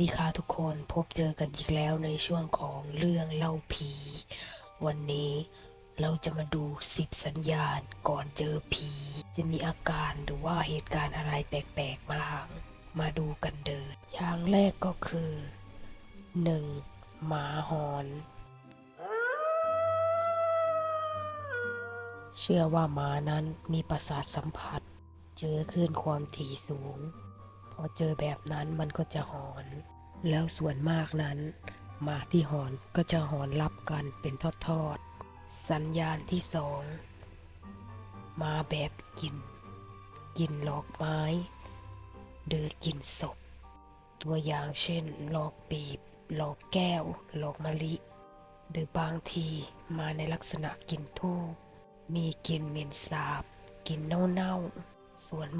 ดีค่ะทุกคนพบเจอกันอีกแล้วในช่วงของเรื่องเล่าผี วันนี้เราจะมาดูสิบสัญญาณก่อนเจอผี จะมีอาการหรือว่าเหตุการณ์อะไรแปลกๆบ้างมาดูกันเดินอย่างแรกก็คือ 1. หมาหอน เชื่อว่าหมานั้นมีประสาทสัมผัส เจอคลื่นความถี่สูง อเจอแบบนั้นมันก็จะหอน แล้วส่วนมากนั้นหมาที่หอนก็จะหอนรับกันเป็นทอดๆ สัญญาณที่สองมาแบบกิน กินหลอกไม้หรือกินศพ ตัวอย่างเช่นหลอกปีบหลอกแก้วหลอกมะลิหรือบางทีมาในลักษณะกินทูบมีกินเหม็นสาบกลิ่นเน่าๆส่วน